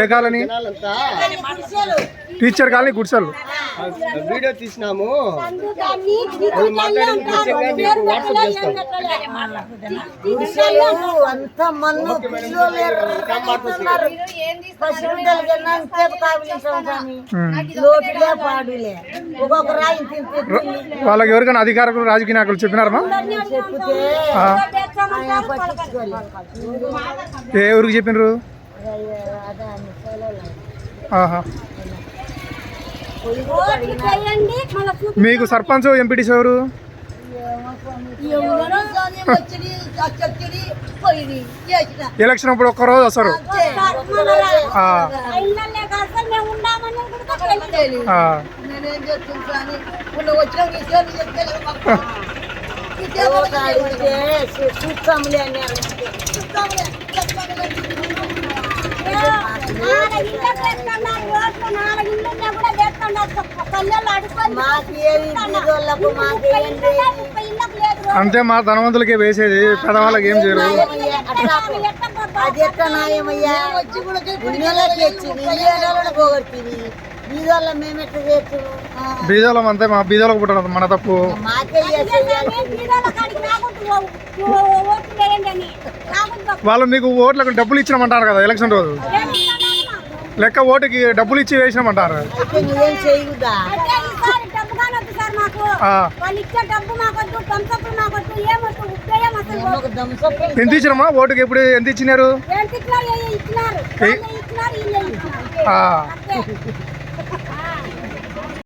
ఏ colony? Teacher colony గుడిసెలు. Video తీసినాము. గుడిసెలు అంత మన్ను వాళ్ళకి ఎవరికైనా అధికారులు రాజకీయ నాయకులు చెప్పినారమ్మా పట్టించుకోలేదు. ఏ ఊరికి చెప్పినారు? మీకు సర్పంచ్ ఎంపీటీసీ ఎవరు? ఎలక్షన్ అప్పుడు ఒక్కరోజు వస్తారు. చూస్తాములే ఇళ్ళల్లో అంతే మా ధనవంతులకే వేసేది పెదవాళ్ళకి ఏం చేయరు అది ఎట్లా పోగొట్టింది బీజాలం అంతే మా బీజాలకు పుట్టడం మన తప్పు. వాళ్ళు మీకు ఓట్లకు డబ్బులు ఇచ్చినామంటారు కదా ఎలక్షన్ రోజు. లెక్క ఓటుకి డబ్బులు ఇచ్చి వేసినామంటారు. ఎంత ఇచ్చినామా? ఓటుకి ఎప్పుడు ఎంత ఇచ్చినారు?